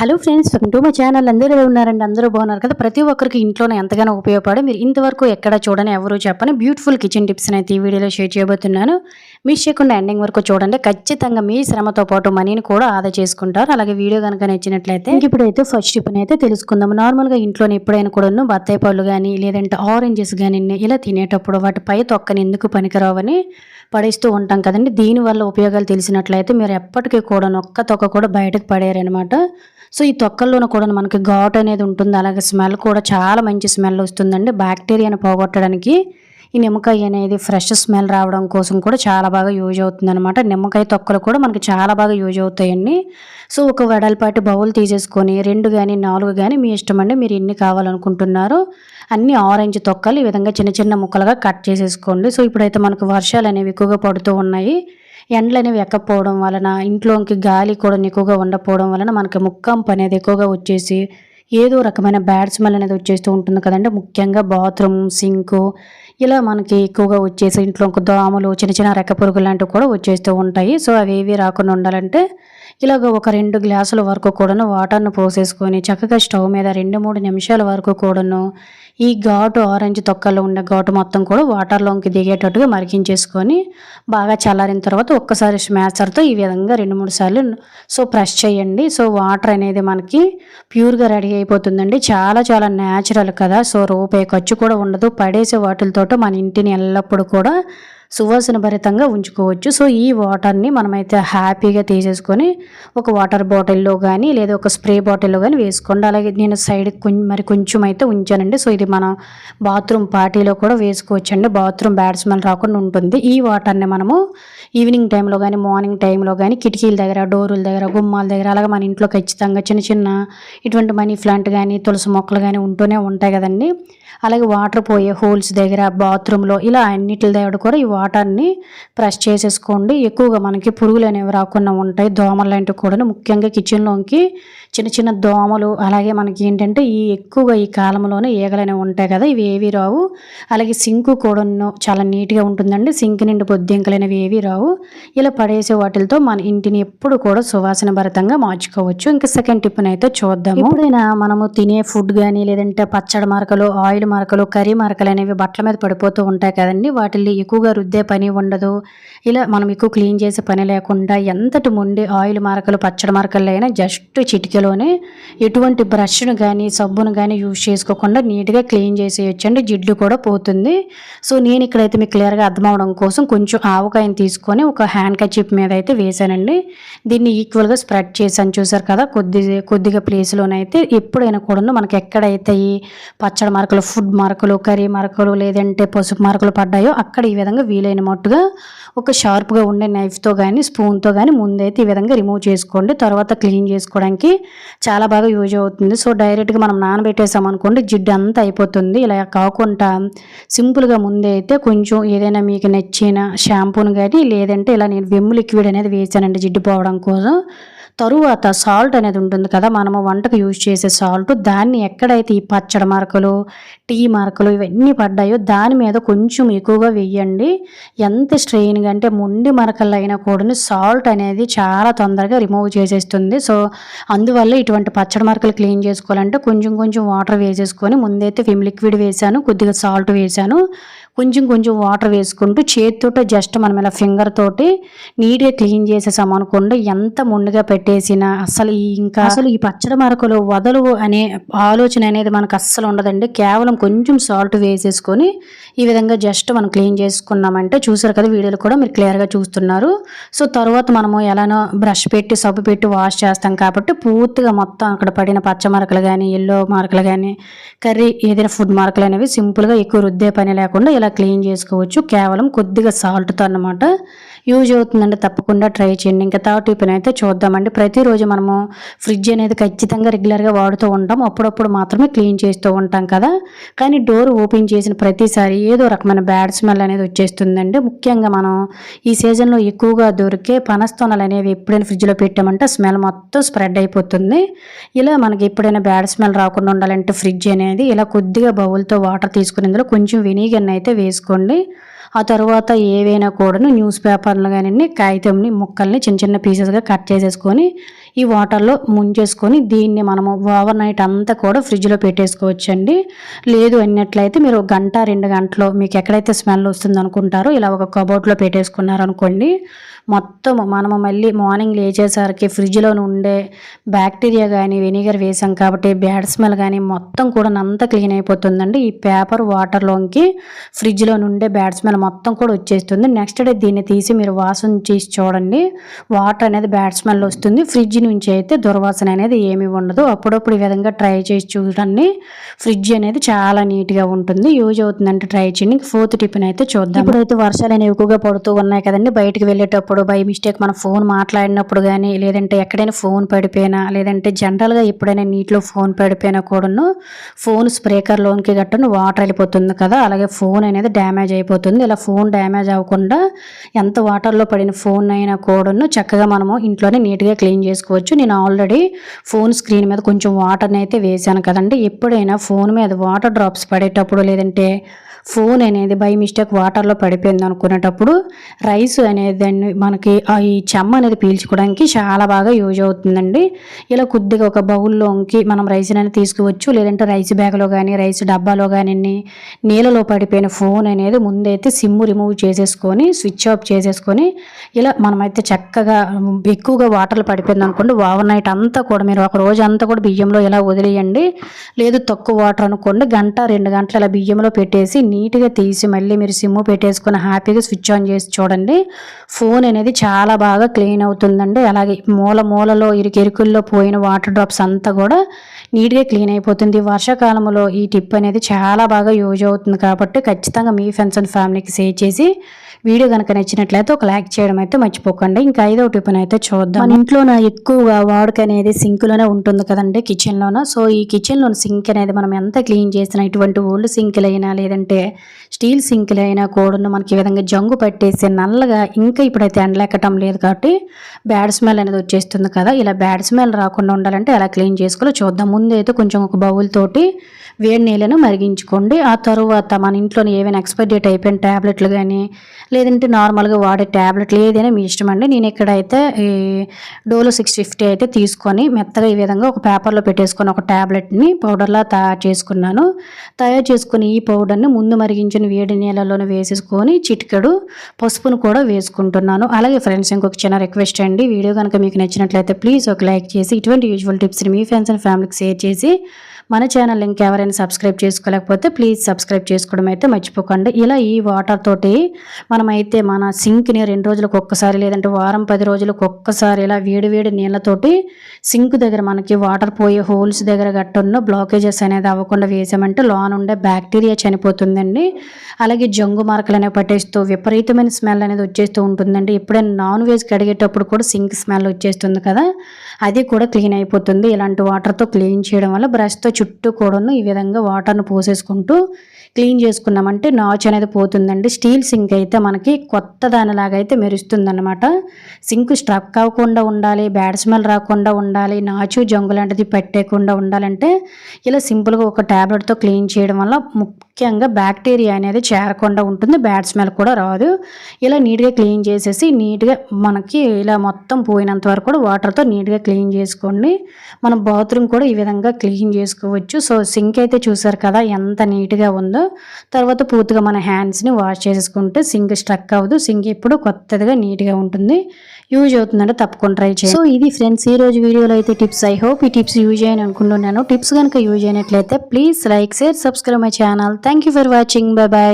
Hello friends welcome to my channel. అందరూ ఎలా ఉన్నారండి? అందరూ బాగున్నారు కదా? ప్రతి ఒక్కరికి ఇంట్లోనే ఎంతగానో ఉపయోగపడే మీరు ఇంతవరకు ఎక్కడ చూడని ఎవరు చెప్పని బ్యూటిఫుల్ కిచెన్ టిప్స్ అయితే ఈ వీడియోలో షేర్ చేయబోతున్నాను. మిస్ చేయకుండా ఎండింగ్ వరకు చూడండి. ఖచ్చితంగా మీ శ్రమతో పాటు మనీని కూడా ఆదా చేసుకుంటారు. అలాగే వీడియో కనుక నచ్చినట్లయితే ఇప్పుడైతే ఫస్ట్ టిప్ అయితే తెలుసుకుందాం నార్మల్గా ఇంట్లోనే ఎప్పుడైనా కూడా బత్తాయి పళ్ళు కానీ లేదంటే ఆరెంజెస్ కానీ ఇలా తినేటప్పుడు వాటి పై తొక్కని ఎందుకు పనికిరావని పడేస్తూ ఉంటాం కదండి. దీనివల్ల ఉపయోగాలు తెలిసినట్లయితే మీరు ఎప్పటికీ కూడా నొక్క తొక్క కూడా బయటకు పడేరనమాట సో ఈ తొక్కల్లోనూ కూడా మనకి ఘాట్ అనేది ఉంటుంది. అలాగే స్మెల్ కూడా చాలా మంచి స్మెల్ వస్తుందండి. బ్యాక్టీరియాను పోగొట్టడానికి ఈ నిమ్మకాయ అనేది ఫ్రెష్ స్మెల్ రావడం కోసం కూడా చాలా బాగా యూజ్ అవుతుంది అనమాట నిమ్మకాయ తొక్కలు కూడా మనకి చాలా బాగా యూజ్ అవుతాయండి. సో ఒక వెడల్పాటి బౌల్ తీసేసుకొని రెండు కానీ నాలుగు కానీ మీ ఇష్టం అండి మీరు ఎన్ని కావాలనుకుంటున్నారు అన్ని ఆరెంజ్ తొక్కలు ఈ విధంగా చిన్న చిన్న ముక్కలుగా కట్ చేసేసుకోండి. సో ఇప్పుడైతే మనకు వర్షాలు అనేవి ఎక్కువగా పడుతూ ఉన్నాయి. ఎండలు అనేవి ఎక్కపోవడం వలన ఇంట్లోకి గాలి కూడా ఎక్కువగా ఉండకపోవడం వలన మనకి ముక్కంపు అనేది ఎక్కువగా వచ్చేసి ఏదో రకమైన బ్యాడ్ స్మెల్ అనేది వచ్చేస్తూ ఉంటుంది కదండి. ముఖ్యంగా బాత్రూమ్ సింకు ఇలా మనకి ఎక్కువగా వచ్చేసి ఇంట్లో దోమలు చిన్న చిన్న రెక్క పురుగులు లాంటివి కూడా వచ్చేస్తూ ఉంటాయి. సో అవి ఏవి రాకుండా ఉండాలంటే ఇలాగ ఒక రెండు గ్లాసుల వరకు కూడాను వాటర్ను పోసేసుకొని చక్కగా స్టవ్ మీద రెండు మూడు నిమిషాల వరకు కూడాను ఈ ఘాటు ఆరెంజ్ తొక్కలో ఉన్న ఘాటు మొత్తం కూడా వాటర్లోకి దిగేటట్టుగా మరిగించేసుకొని బాగా చల్లారిన తర్వాత ఒక్కసారి స్మాచర్తో ఈ విధంగా రెండు మూడు సార్లు సో ప్రెస్ చేయండి. సో వాటర్ అనేది మనకి ప్యూర్గా రెడీ అయిపోతుందండి. చాలా చాలా న్యాచురల్ కదా. సో రూపాయి ఖర్చు కూడా ఉండదు. పడేసే వాటిలతో మన ఇంటిని ఎల్లప్పుడూ కూడా సువాసన భరితంగా ఉంచుకోవచ్చు. సో ఈ వాటర్ని మనమైతే హ్యాపీగా తీసేసుకొని ఒక వాటర్ బాటిల్లో కానీ లేదా ఒక స్ప్రే బాటిల్లో కానీ వేసుకోండి. అలాగే నేను సైడ్ మరి కొంచెం అయితే ఉంచానండి. సో ఇది మన బాత్రూమ్ పార్టీలో కూడా వేసుకోవచ్చండి. బాత్రూమ్ బ్యాడ్ స్మెల్ రాకుండా ఉంటుంది. ఈ వాటర్ని మనము ఈవినింగ్ టైంలో కానీ మార్నింగ్ టైంలో కానీ కిటికీల దగ్గర డోరుల దగ్గర గుమ్మాల దగ్గర అలాగే మన ఇంట్లో ఖచ్చితంగా చిన్న చిన్న ఇటువంటి మనీ ప్లాంట్ కానీ తులసి మొక్కలు కానీ ఉంటూనే ఉంటాయి కదండి. అలాగే వాటర్ పోయే హోల్స్ దగ్గర బాత్రూంలో ఇలా అన్నిటి దగ్గర కూడా ఈ వాటర్ని ప్రెస్ చేసేసుకోండి. ఎక్కువగా మనకి పురుగులు అనేవి రాకుండా ఉంటాయి. దోమలు లాంటివి కూడా ముఖ్యంగా కిచెన్లోకి చిన్న చిన్న దోమలు అలాగే మనకి ఏంటంటే ఈ ఎక్కువగా ఈ కాలంలోనే ఈగలు అనేవి ఉంటాయి కదా ఇవి ఏవి రావు. అలాగే సింకు కూడా చాలా నీట్గా ఉంటుందండి. సింక్ నిండి బొద్దింకలు అనేవి ఏవి రావు. ఇలా పడేసే వాటితో మన ఇంటిని ఎప్పుడు కూడా సువాసన భరితంగా మార్చుకోవచ్చు. ఇంకా సెకండ్ టిప్ని అయితే చూద్దాము. ఎప్పుడైనా మనము తినే ఫుడ్ కానీ లేదంటే పచ్చడి మరకలు ఆయిల్ మరకలు కర్రీ మరకలు అనేవి బట్టల మీద పడిపోతూ ఉంటాయి కదండి. వాటిని ఎక్కువగా రుద్దే పని ఉండదు. ఇలా మనం ఎక్కువ క్లీన్ చేసే పని లేకుండా ఎంతటి ముండి ఆయిల్ మరకలు పచ్చడి మరకలు అయినా జస్ట్ చిటికలోనే ఎటువంటి బ్రష్ను కానీ సబ్బును కానీ యూజ్ చేసుకోకుండా నీట్గా క్లీన్ చేసేయచ్చండి. జిడ్డు కూడా పోతుంది. సో నేను ఇక్కడైతే మీకు క్లియర్గా అర్థం అవడం కోసం కొంచెం ఆవకాయని తీసుకొని ఒక హ్యాండ్ కచిప్ మీద అయితే వేసానండి దీన్ని ఈక్వల్గా స్ప్రెడ్ చేశాను. చూసారు కదా కొద్ది కొద్దిగా ప్లేస్లోనైతే ఎప్పుడైనా కూడా మనకి ఎక్కడైతే ఈ పచ్చడి మరకలు ఫుడ్ మరకలు కర్రీ మరకలు లేదంటే పసుపు మరకలు పడ్డాయో అక్కడ ఈ విధంగా వీలైన మట్టుగా ఒక షార్ప్గా ఉండే నైఫ్తో కానీ స్పూన్తో కానీ ముందైతే ఈ విధంగా రిమూవ్ చేసుకోండి. తర్వాత క్లీన్ చేసుకోవడానికి చాలా బాగా యూజ్ అవుతుంది. సో డైరెక్ట్గా మనం నానబెట్టేసాం అనుకోండి జిడ్డు అంతా అయిపోతుంది. ఇలా కాకుండా సింపుల్గా ముందే అయితే కొంచెం ఏదైనా మీకు నచ్చిన షాంపూని కానీ లేదంటే ఇలా నేను వెమ్ము లిక్విడ్ అనేది వేసానండి జిడ్డు పోవడం కోసం. తరువాత సాల్ట్ అనేది ఉంటుంది కదా మనము వంటకు యూజ్ చేసే సాల్ట్ దాన్ని ఎక్కడైతే ఈ పచ్చడి మరకలు టీ మరకలు ఇవన్నీ పడ్డాయో దాని మీద కొంచెం ఎక్కువగా వేయండి. ఎంత స్ట్రెయిన్గా అంటే ముండి మరకలు అయినా కూడా సాల్ట్ అనేది చాలా తొందరగా రిమూవ్ చేసేస్తుంది. సో అందువల్ల ఇటువంటి పచ్చడి మరకలు క్లీన్ చేసుకోవాలంటే కొంచెం కొంచెం వాటర్ వేసేసుకొని ముందైతే విమ్ లిక్విడ్ వేసాను కొద్దిగా సాల్ట్ వేసాను. కొంచెం కొంచెం వాటర్ వేసుకుంటూ చేతితో జస్ట్ మనం ఇలా ఫింగర్ తోటి నీట్గా క్లీన్ చేసేసాం అనుకోండి ఎంత ముందుగా పెట్టేసినా అసలు ఇంకా అసలు ఈ పచ్చడి మరకలు వదలు అనే ఆలోచన అనేది మనకు అస్సలు ఉండదండి. కేవలం కొంచెం సాల్ట్ వేసేసుకొని ఈ విధంగా జస్ట్ మనం క్లీన్ చేసుకున్నామంటే చూసారు కదా వీడియోలు కూడా మీరు క్లియర్గా చూస్తున్నారు. సో తర్వాత మనము ఎలానో బ్రష్ పెట్టి సబ్బు పెట్టి వాష్ చేస్తాం కాబట్టి పూర్తిగా మొత్తం అక్కడ పడిన పచ్చ మరకలు కానీ ఎల్లో మరకలు కానీ కర్రీ ఏదైనా ఫుడ్ మరకలు అనేవి సింపుల్గా ఎక్కువ రుద్దే పని లేకుండా ఇలా క్లీన్ చేసుకోవచ్చు. కేవలం కొద్దిగా సాల్ట్తో అన్నమాట. యూజ్ అవుతుందండి తప్పకుండా ట్రై చేయండి. ఇంకా థర్డ్ టిఫిన్ అయితే చూద్దామండి. ప్రతిరోజు మనము ఫ్రిడ్జ్ అనేది ఖచ్చితంగా రెగ్యులర్గా వాడుతూ ఉంటాం. అప్పుడప్పుడు మాత్రమే క్లీన్ చేస్తూ ఉంటాం కదా. కానీ డోర్ ఓపెన్ చేసిన ప్రతిసారి ఏదో రకమైన బ్యాడ్ స్మెల్ అనేది వచ్చేస్తుందండి. ముఖ్యంగా మనం ఈ సీజన్లో ఎక్కువగా దొరికే పనస్తోనలు అనేవి ఎప్పుడైనా ఫ్రిడ్జ్లో పెట్టామంటే స్మెల్ మొత్తం స్ప్రెడ్ అయిపోతుంది. ఇలా మనకి ఎప్పుడైనా బ్యాడ్ స్మెల్ రాకుండా ఉండాలంటే ఫ్రిడ్జ్ అనేది ఇలా కొద్దిగా బౌల్తో వాటర్ తీసుకునేందులో కొంచెం వినీగన్ అయితే వేసుకోండి. ఆ తర్వాత ఏవైనా కూడాను న్యూస్ పేపర్లు కానీ కాగితంని ముక్కల్ని చిన్న చిన్న పీసెస్గా కట్ చేసేసుకొని ఈ వాటర్లో ముంచేసుకొని దీన్ని మనము ఓవర్ నైట్ అంతా కూడా ఫ్రిడ్జ్లో పెట్టేసుకోవచ్చండి. లేదు అన్నట్లయితే మీరు గంట రెండు గంటలు మీకు ఎక్కడైతే స్మెల్ వస్తుంది అనుకుంటారో ఇలా ఒక కబోర్డ్లో పెట్టేసుకున్నారనుకోండి మొత్తం మనము మళ్ళీ మార్నింగ్ లేచేసరికి ఫ్రిడ్జ్లో ఉండే బ్యాక్టీరియా కానీ వెనిగర్ వేసాం కాబట్టి బ్యాడ్ స్మెల్ కానీ మొత్తం కూడా అంతా క్లీన్ అయిపోతుందండి. ఈ పేపర్ వాటర్లోకి ఫ్రిడ్జ్లో నుండే బ్యాడ్ స్మెల్ మొత్తం కూడా వచ్చేస్తుంది. నెక్స్ట్ డే దీన్ని తీసి మీరు వాసన చేసి చూడండి. వాటర్ అనేది బ్యాడ్ స్మెల్ వస్తుంది. ఫ్రిడ్జ్ నుంచి అయితే దుర్వాసన అనేది ఏమీ ఉండదు. అప్పుడప్పుడు ఈ విధంగా ట్రై చేసి చూడండి. ఫ్రిడ్జ్ అనేది చాలా నీట్గా ఉంటుంది. యూజ్ అవుతుందంటే ట్రై చేయండి. ఫోర్త్ టిఫిన్ అయితే చూద్దాం. ఇప్పుడైతే వర్షాలు అనేవి ఎక్కువగా పడుతూ ఉన్నాయి కదండి. బయటకు వెళ్ళేటప్పుడు బై మిస్టేక్ మనం ఫోన్ మాట్లాడినప్పుడు కానీ లేదంటే ఎక్కడైనా ఫోన్ పడిపోయినా లేదంటే జనరల్గా ఎప్పుడైనా నీటిలో ఫోన్ పడిపోయినా కూడాను ఫోన్ స్ప్రేకర్లోనికి గట్టును వాటర్ వెళ్ళిపోతుంది కదా. అలాగే ఫోన్ అనేది డ్యామేజ్ అయిపోతుంది. ఇలా ఫోన్ డ్యామేజ్ అవ్వకుండా ఎంత వాటర్లో పడిన ఫోన్ అయినా కూడాను చక్కగా మనము ఇంట్లోనే నీట్గా క్లీన్ చేసుకోవచ్చు. నేను ఆల్రెడీ ఫోన్ స్క్రీన్ మీద కొంచెం వాటర్ని అయితే వేసాను కదండి. ఎప్పుడైనా ఫోన్ మీద వాటర్ డ్రాప్స్ పడేటప్పుడు లేదంటే ఫోన్ అనేది బై మిస్టేక్ వాటర్లో పడిపోయింది అనుకునేటప్పుడు రైస్ అనేది మనకి ఈ చెమ్మ అనేది పీల్చుకోవడానికి చాలా బాగా యూజ్ అవుతుందండి. ఇలా కొద్దిగా ఒక బౌల్లోకి మనం రైస్ అనేది తీసుకోవచ్చు. లేదంటే రైస్ బ్యాగ్లో కానీ రైస్ డబ్బాలో కానీ నీళ్ళలో పడిపోయిన ఫోన్ అనేది ముందైతే సిమ్ రిమూవ్ చేసేసుకొని స్విచ్ ఆఫ్ చేసేసుకొని ఇలా మనమైతే చక్కగా ఎక్కువగా వాటర్లు పడిపోయింది అనుకోండి ఓవర్ నైట్ అంతా కూడా మీరు ఒక రోజు అంతా కూడా బియ్యంలో ఇలా వదిలేయండి. లేదు తక్కువ వాటర్ అనుకోండి గంట రెండు గంటలు ఇలా బియ్యంలో పెట్టేసి నీట్గా తీసి మళ్ళీ మీరు సిమ్ పెట్టేసుకొని హ్యాపీగా స్విచ్ ఆన్ చేసి చూడండి. ఫోన్ అనేది చాలా బాగా క్లీన్ అవుతుందండి. అలాగే మూల మూలలో ఇరుకెరుకుల్లో పోయిన వాటర్ డ్రాప్స్ అంతా కూడా నీట్గా క్లీన్ అయిపోతుంది. వర్షాకాలంలో ఈ టిప్ అనేది చాలా బాగా యూజ్ అవుతుంది కాబట్టి ఖచ్చితంగా మీ ఫ్రెండ్స్ అండ్ ఫ్యామిలీకి సేవ్ చేసి వీడియో కనుక నచ్చినట్లయితే ఒక లైక్ చేయడం అయితే మర్చిపోకండి. ఇంకా ఐదో టిఫిన్ అయితే చూద్దాం. మన ఇంట్లో ఎక్కువగా వాడుక అనేది సింక్లోనే ఉంటుంది కదండి కిచెన్లోన. సో ఈ కిచెన్లో సింక్ అనేది మనం ఎంత క్లీన్ చేసినా ఇటువంటి ఓల్డ్ అయినా లేదంటే స్టీల్ సింకులైనా కూడా మనకి ఈ విధంగా జంగు పట్టేసి నల్లగా ఇంకా ఇప్పుడైతే ఎండలెక్కటం లేదు కాబట్టి బ్యాడ్ స్మెల్ అనేది వచ్చేస్తుంది కదా. ఇలా బ్యాడ్ స్మెల్ రాకుండా ఉండాలంటే ఎలా క్లీన్ చేసుకోవాలో చూద్దాం. ముందు అయితే కొంచెం ఒక బౌల్ తోటి వేడి నీళ్ళను మరిగించుకోండి. ఆ తరువాత మన ఇంట్లోనే ఏవైనా ఎక్స్పైర్ డేట్ అయిపోయిన ట్యాబ్లెట్లు కానీ లేదంటే నార్మల్గా వాడే ట్యాబ్లెట్లు ఏదైనా మీ ఇష్టం అండి. నేను ఇక్కడైతే ఈ డోలో సిక్స్ ఫిఫ్టీ అయితే తీసుకొని మెత్తగా ఈ విధంగా ఒక పేపర్లో పెట్టేసుకొని ఒక ట్యాబ్లెట్ని పౌడర్లా తయారు చేసుకున్నాను. తయారు చేసుకుని ఈ పౌడర్ని ముందు మరిగించిన వేడి నీళ్ళలోనే వేసేసుకొని చిటికెడు పసుపును కూడా వేసుకుంటున్నాను. అలాగే ఫ్రెండ్స్ ఇంకొక చిన్న రిక్వెస్ట్ అండి. వీడియో కనుక మీకు నచ్చినట్లయితే ప్లీజ్ ఒక లైక్ చేసి ఇటువంటి యూజువల్ టిప్స్ని మీ ఫ్రెండ్స్ అండ్ ఫ్యామిలీకి షేర్ చేసి మన ఛానల్ లింక్ ఎవరైనా సబ్స్క్రైబ్ చేసుకోలేకపోతే ప్లీజ్ సబ్స్క్రైబ్ చేసుకోవడం అయితే మర్చిపోకండి. ఇలా ఈ వాటర్ తోటి మనమైతే మన సింక్ని రెండు రోజులకు ఒక్కసారి లేదంటే వారం పది రోజులకు ఒక్కసారి ఇలా వేడి వేడి నీళ్ళతోటి సింక్ దగ్గర మనకి వాటర్ పోయే హోల్స్ దగ్గర గట్టున్న బ్లాకేజెస్ అనేది అవ్వకుండా వేసామంటే లోన్ ఉండే బ్యాక్టీరియా చనిపోతుందండి. అలాగే జంగు మార్కలు అనేవి పట్టేస్తూ విపరీతమైన స్మెల్ అనేది వచ్చేస్తూ ఉంటుందండి. ఎప్పుడైనా నాన్ వెజ్ కడిగేటప్పుడు కూడా సింక్ స్మెల్ వచ్చేస్తుంది కదా. అది కూడా క్లీన్ అయిపోతుంది. ఇలాంటి వాటర్తో క్లీన్ చేయడం వల్ల బ్రష్తో చుట్టూ కూడాను ఈ విధంగా వాటర్ను పోసేసుకుంటూ క్లీన్ చేసుకున్నామంటే నాచ్ అనేది పోతుందండి. స్టీల్ సింక్ అయితే మనకి కొత్త దానిలాగా అయితే మెరుస్తుందన్నమాట. సింక్ స్ట్రక్ అవ్వకుండా ఉండాలి బ్యాడ్ స్మెల్ రాకుండా ఉండాలి నాచు జంగు లాంటిది పెట్టేయకుండా ఉండాలంటే ఇలా సింపుల్గా ఒక ట్యాబ్లెట్తో క్లీన్ చేయడం వల్ల ముఖ్యంగా బ్యాక్టీరియా అనేది చేరకుండా ఉంటుంది బ్యాడ్ స్మెల్ కూడా రాదు. ఇలా నీట్గా క్లీన్ చేసేసి నీట్గా మనకి ఇలా మొత్తం పోయినంత వరకు కూడా వాటర్తో నీట్గా క్లీన్ చేసుకోండి. మనం బాత్రూమ్ కూడా ఈ విధంగా క్లీన్ చేసుకోవచ్చు. సో సింక్ అయితే చూసారు కదా ఎంత నీట్గా ఉందో. తర్వాత పూర్తిగా మన హ్యాండ్స్ని వాష్ చేసుకుంటే సింక్ స్ట్రక్ అవ్వదు. సింక్ ఎప్పుడు కొత్తదిగా నీట్గా ఉంటుంది. యూజ్ అవుతుందంటే తప్పకుండా ట్రై చేయండి. సో ఇది ఫ్రెండ్స్ ఈ రోజు వీడియోలో అయితే టిప్స్. ఐ హోప్ ఈ టిప్స్ యూజ్ అయ్యని అనుకుంటున్నాను. టిప్స్ కనుక యూజ్ అయినట్లయితే please like share subscribe my channel. Thank you for watching bye bye